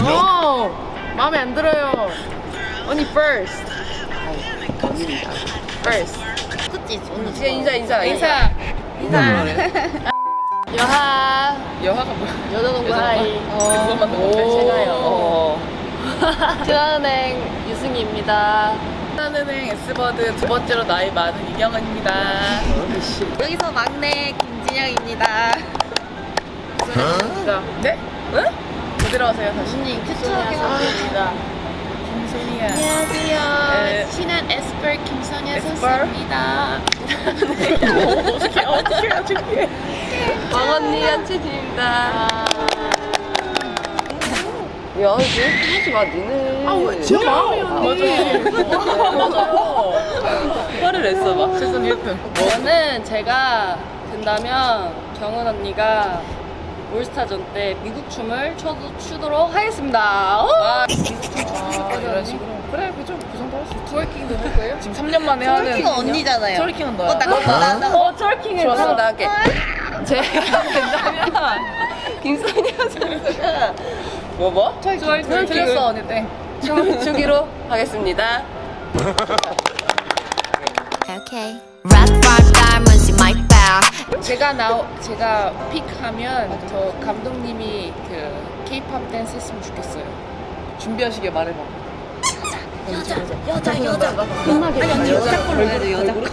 No! 마음에 안 들어요. 언니 first. 갑니다. first. 그치 언니 이제 인사 인사 인사. 인사. 여하 여하가 뭐야? 여자농구 하이 그것만 너무 제가요. 어. 중앙은행 유승희입니다 하나은행 S버드 두 번째로 나이 많은 이경은입니다. 여기서 막내 김진영입니다 진짜. 네? 다시. 언니 큐트하게 아, 보입니다 김소희야. 안녕하세요 네. 신한 에스퍼 김선야 에스퍼? 선수입니다 어떻게 어떻게 어떻게? 왕언니 한채진입니다 야 이거 하지 마 니네 아 왜 진짜 마음이 언니. 맞아. 맞아요. 화를 냈어 막. 세상 1등. 저는 제가 된다면 경은 언니가 올스타전 때 미국 춤을 춰도 추도록 하겠습니다. 오! 아, 아 이런 식으로. 그래, 그 좀, 그 정도 할수 있지. 트월킹도 해볼 거예요? 지금 3년 만에 하는. 트월킹은 언니잖아요. 트월킹은 너야. 어, 나 나, 나. 어, 트월킹을 좋았어. 그럼 나게. 제가 된다면 김선희 선수가 뭐, 뭐? 트월킹을 틀렸어, 언니 땡. 춤을 추기로 하겠습니다. Okay. Red five diamonds my bag. 제가 나오, 제가 픽하면 저 감독님이 그 케이팝 댄스 했으면 좋겠어요. 준비하시게 말해봐. 여자, 여자, 여자, 여자. 끝나게. 아니, 언니 여자 걸로 해야 돼, 여자 걸로.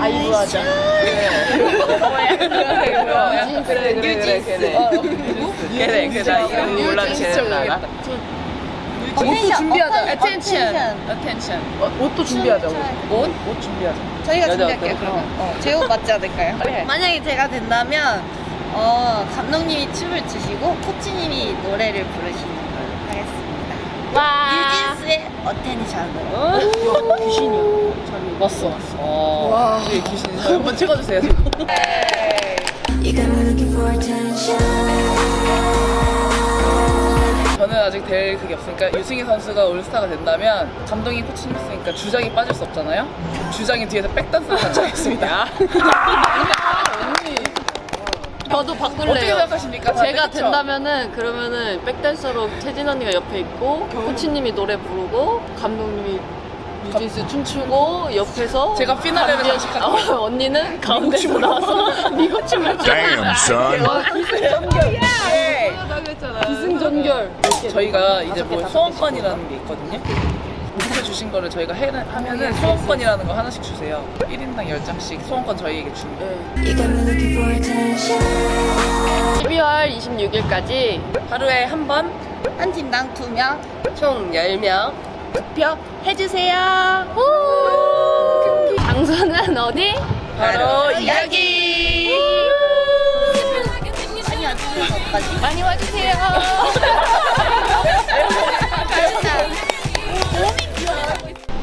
아이브 하자. 그래, 그래, 그래, 그래. 어, 그래, 그래. 나 이름 몰라, 쟤는 알아. 옷도 준비하자. attention. attention. 어, 옷도 준비하자. 우리. 옷? 옷 준비하자. 저희가 여자 준비할게요, 그러면. 거? 어, 제 옷 맞지 않을까요? 그래. 만약에 제가 된다면, 어, 감독님이 춤을 추시고, 코치님이 노래를 부르시는 걸로 하겠습니다. 와. 뉴진스의 어텐션으로. 귀신이야. 왔어. 왔어. 와. 뒤에 귀신. 한번 찍어주세요. You got me looking for attention. 저는 아직 될 그게 없으니까 유승희 선수가 올스타가 된다면 감독이 코치님 했으니까 주장이 빠질 수 없잖아요. 주장이 뒤에서 백댄스를 같이 하겠습니다. 저도 어떻게 바꿀래요. 생각하십니까? 다들 제가 그쵸? 된다면은 그러면은 백댄서로 채진 언니가 옆에 있고 코치님이 노래 부르고 감독님이 뉴진스 춤추고 옆에서 제가 피날레를 감독- 장식할게요. 어, 언니는 가운데서 나와서 미국 춤을 Damn, son. 기승전결 저희가 이제 뭐 소원권이라는 게 있거든요. 목표 주신 거를 저희가 해, 하면은 소원권이라는 거 하나씩 주세요. 1인당 10장씩 소원권 저희에게 줍니다. You got me looking for attention. 12월 26일까지 하루에 한 번 한 팀당 두 명. 총 10명 득표 해주세요. 장소는 어디? 바로 어디까지? 많이 와주세요.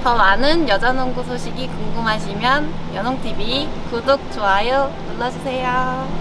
더 많은 여자농구 소식이 궁금하시면 연홍TV 구독, 좋아요 눌러주세요.